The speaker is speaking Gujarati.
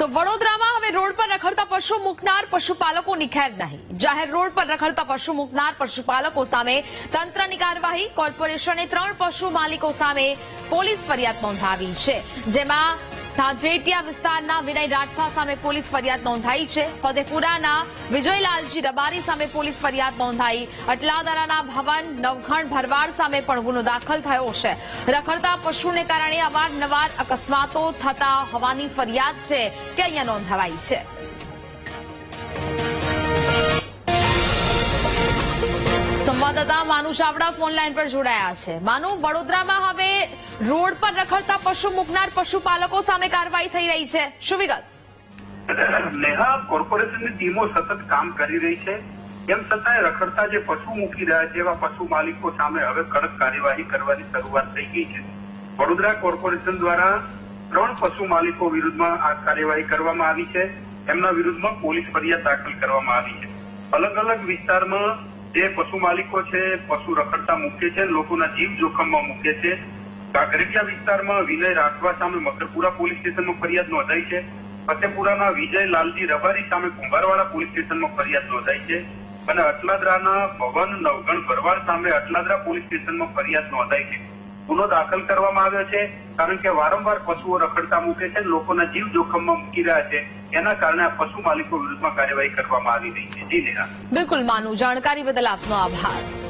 તો વડોદરામાં હવે રોડ પર રખડતા પશુ મૂકનાર પશુપાલકોની ખેર નહીં. જાહેર રોડ પર રખડતા પશુ મૂકનાર પશુપાલકો સામે તંત્રની કાર્યવાહી, કોર્પોરેશને ત્રણ પશુ માલિકો સામે પોલીસ ફરિયાદ નોંધાવી છે, જેમાં ધાંધ્રેટિયા વિસ્તારના વિનય રાઠવા સામે પોલીસ ફરિયાદ નોંધાઈ છે. ફતેપુરાના વિજયલાલજી રબારી સામે પોલીસ ફરિયાદ નોંધાઈ. અટલાદરાના ભવન નવઘણ ભરવાડ સામે પણ ગુનો દાખલ થયો છે. રખડતા પશુને કારણે અવારનવાર અકસ્માતો થતા હોવાની ફરિયાદ છે કે અહીંયા નોંધાવાઈ છે. સંવાદદાતા માનુ ચાવડા ફોન લાઈન પર જોડાયા છે. માનુ, વડોદરામાં હવે રોડ પર રખડતા પશુ મૂકનાર પશુપાલકો સામે કાર્યવાહી થઈ રહી છે. શું વિગત? નેહા કોર્પોરેશનની ટીમો સતત કામ કરી રહી છે. તેમ છતાંય રખડતા જે પશુ મૂકી રહ્યા છે, એવા પશુ માલિકો સામે હવે કડક કાર્યવાહી કરવાની શરૂઆત થઈ ગઈ છે. વડોદરા કોર્પોરેશન દ્વારા ત્રણ પશુ માલિકો વિરુદ્ધમાં આ કાર્યવાહી કરવામાં આવી છે. એમના વિરુદ્ધમાં પોલીસ ફરિયાદ દાખલ કરવામાં આવી છે. અલગ અલગ વિસ્તારમાં જે પશુ માલિકો છે, પશુ રખડતા મૂકે છે, લોકોના જીવ જોખમમાં મૂકે છે. કાંકરેટિયા વિસ્તારમાં વિનય રાઠવા સામે મકરપુરા પોલીસ સ્ટેશનમાં ફરિયાદ નોંધાઈ છે. ફતેપુરાના વિજય લાલજી રબારી સામે કુંભારવાડા પોલીસ સ્ટેશનમાં ફરિયાદ નોંધાઈ છે. અને અટલાદરાના ભવન નવગણ ભરવાડ સામે અટલાદરા પોલીસ સ્ટેશનમાં ફરિયાદ નોંધાઈ છે. ગુનો દાખલ કરવામાં આવ્યો છે, કારણ કે વારંવાર પશુઓ રખડતા મૂકે છે, લોકોના જીવ જોખમમાં મૂકી રહ્યા છે. એના કારણે આ પશુ માલિકો વિરુદ્ધમાં કાર્યવાહી કરવામાં આવી રહી છે. જી બિલકુલ માનુ જાણકારી બદલ આપનો આભાર.